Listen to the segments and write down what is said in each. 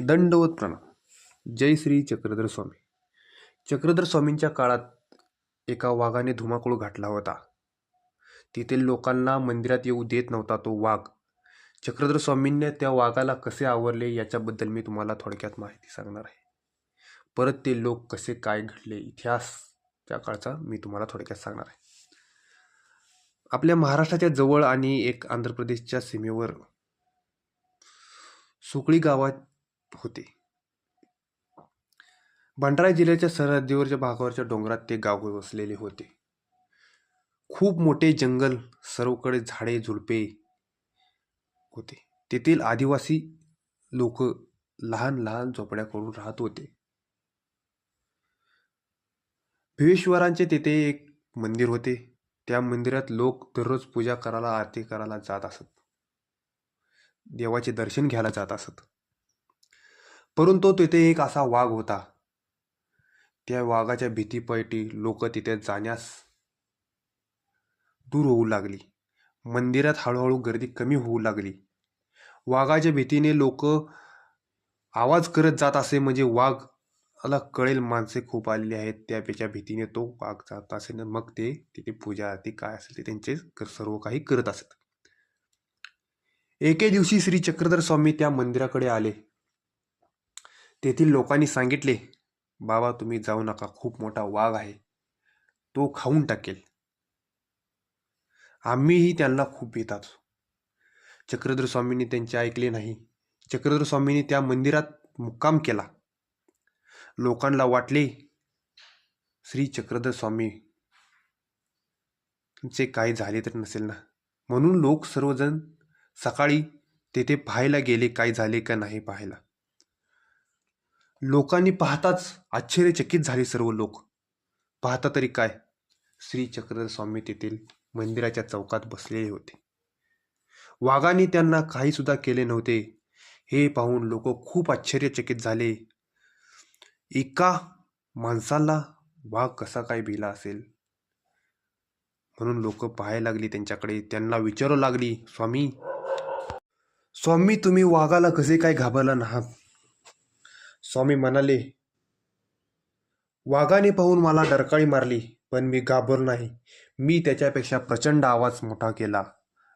दंडवत प्रणाम. जय श्री चक्रधर स्वामी. चक्रधर स्वामींच्या काळात एका वाघाने धुमाकूळ घातला होता. तेथील लोकांना मंदिरात येऊ देत नव्हता तो वाघ. चक्रधर स्वामींनी त्या वाघाला कसे आवरले याच्याबद्दल मी तुम्हाला थोडक्यात माहिती सांगणार आहे. परत ते लोक कसे काय घडले इतिहास त्या काळचा मी तुम्हाला थोडक्यात सांगणार आहे. आपल्या महाराष्ट्राच्या जवळ आणि एक आंध्र प्रदेशच्या सीमेवर सुकळी गावात होते. भंडारा जिल्ह्याच्या सरहद्दीवरच्या भागावरच्या डोंगरात ते गाव वसलेले होते. खूप मोठे जंगल सर्वकडे झाडे झुडपे होते. तेथील आदिवासी लोक लहान लहान झोपड्या करून राहत होते. भिवेश्वरांचे तेथे एक मंदिर होते. त्या मंदिरात लोक दररोज पूजा करायला आरती करायला जात असत. देवाचे दर्शन घ्यायला जात असत. परंतु तेथे एक असा वाघ होता. त्या वाघाच्या भीतीपैठी लोक तिथे जाण्यास दूर होऊ लागली. मंदिरात हळूहळू गर्दी कमी होऊ लागली. वाघाच्या भीतीने लोक आवाज करत जात असे म्हणजे वाघ कळेल माणसे खूप आलेली आहेत त्यापेक्षा भीतीने तो वाघ जात असे ना मग ते तिथे पूजा आरती काय असेल ते त्यांचे सर्व काही करत असत. एके दिवशी श्री चक्रधर स्वामी त्या मंदिराकडे आले. तेथील लोकांनी सांगितले बाबा तुम्ही जाऊ नका खूप मोठा वाघ आहे. तो खाऊन टाकेल. आम्हीही त्यांना खूप येतात चक्रधर स्वामींनी त्यांचे ऐकले नाही. चक्रधर स्वामींनी त्या मंदिरात मुक्काम केला. लोकांना वाटले श्री चक्रधर स्वामी चे काही झाले तर नसेल ना? म्हणून लोक सर्वजण सकाळी तेथे पाहायला गेले काय झाले का नाही पाहायला? लोकांनी पाहताच आश्चर्यचकित झाले सर्व लोक. पाहता तरी काय? श्री चक्रधर स्वामी तेथील मंदिराच्या चौकात बसलेले होते. वाघाने त्यांना काही सुद्धा केले नव्हते. हे पाहून लोक खूप आश्चर्यचकित झाले. एका माणसाला वाघ कसा काय भिला असेल? म्हणून लोक पाहायला लागली त्यांच्याकडे. त्यांना विचारू लागली स्वामी स्वामी तुम्ही वाघाला कसे काय घाबरला नाहात? स्वामी म्हणाले वाघाने पाहून मला डरकाळी मारली पण मी घाबरलो नाही. मी त्याच्यापेक्षा प्रचंड आवाज मोठा केला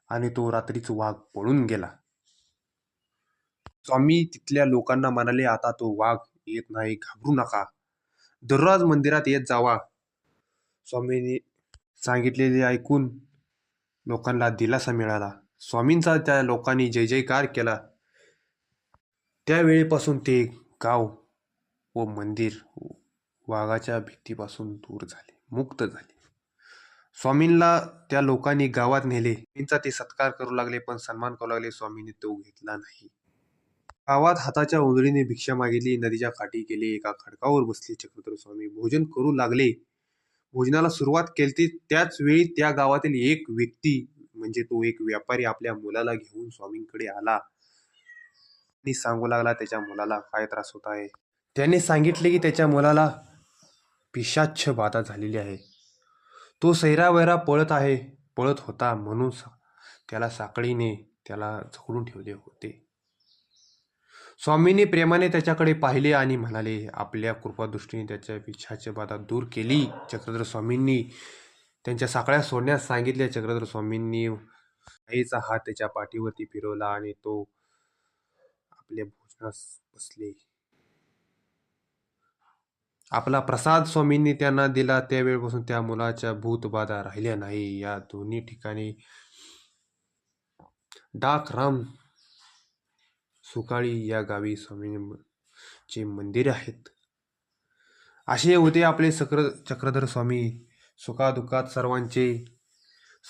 आणि तो रात्रीच वाघ पळून गेला. स्वामी तिथल्या लोकांना म्हणाले आता तो वाघ येत नाही घाबरू नका. दररोज मंदिरात येत जावा. स्वामींनी सांगितलेले ऐकून लोकांना दिलासा मिळाला. स्वामींचा त्या लोकांनी जय जयकार केला. त्यावेळेपासून ते गाव व मंदिर वाघाच्या भीतीपासून दूर झाले मुक्त झाले. स्वामींना त्या लोकांनी गावात नेले. स्वामींचा ते सत्कार करू लागले पण सन्मान करू लागले. स्वामींनी तो घेतला नाही. गावात हाताच्या उंजळीने भिक्षा मागितली. नदीच्या काठी गेले. एका खडकावर बसले चक्रधर स्वामी. भोजन करू लागले. भोजनाला सुरुवात केली त्याच वेळी त्या गावातील एक व्यक्ती म्हणजे तो एक व्यापारी आपल्या मुलाला घेऊन स्वामींकडे आला. आणि सांगू लागला त्याच्या मुलाला काय त्रास होत आहे. त्याने सांगितले की त्याच्या मुलाला पिशाच्छ बाधा झालेली आहे. तो सैरावैरा पळत आहे पळत होता म्हणून त्याला साखळीने त्याला झकडून ठेवले होते. स्वामींनी प्रेमाने त्याच्याकडे पाहिले आणि म्हणाले आपल्या कृपादृष्टीने त्याच्या पिछाची बाधा दूर केली. चक्रधर स्वामींनी त्यांच्या साखळ्या सोडण्यास सांगितल्या. चक्रधर स्वामींनी आईचा हात त्याच्या पाठीवरती फिरवला आणि तो आपल्या भोजनास बसले. आपला प्रसाद स्वामींनी त्यांना दिला. त्यावेळेपासून त्या मुलाच्या भूतबाधा राहिल्या नाही. या दोन्ही ठिकाणी डाक राम सुकाळी या गावी स्वामींचे मंदिर आहेत. असे होते आपले सक्र चक्रधर स्वामी. सुखादुःखात सर्वांचे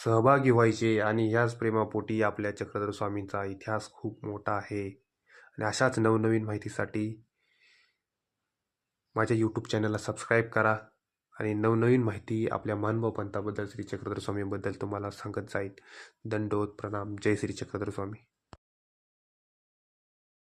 सहभागी व्हायचे आणि ह्याच प्रेमापोटी आपल्या चक्रधर स्वामींचा इतिहास खूप मोठा आहे. आणि अशाच नवनवीन माहितीसाठी माझ्या यूट्यूब चॅनलला सबस्क्राईब करा. आणि नवनवीन माहिती आपल्या मानभाव पंथाबद्दल श्री चक्रधर स्वामीबद्दल तुम्हाला सांगत जाईल. दंडोत प्रणाम. जय श्री चक्रधर स्वामी.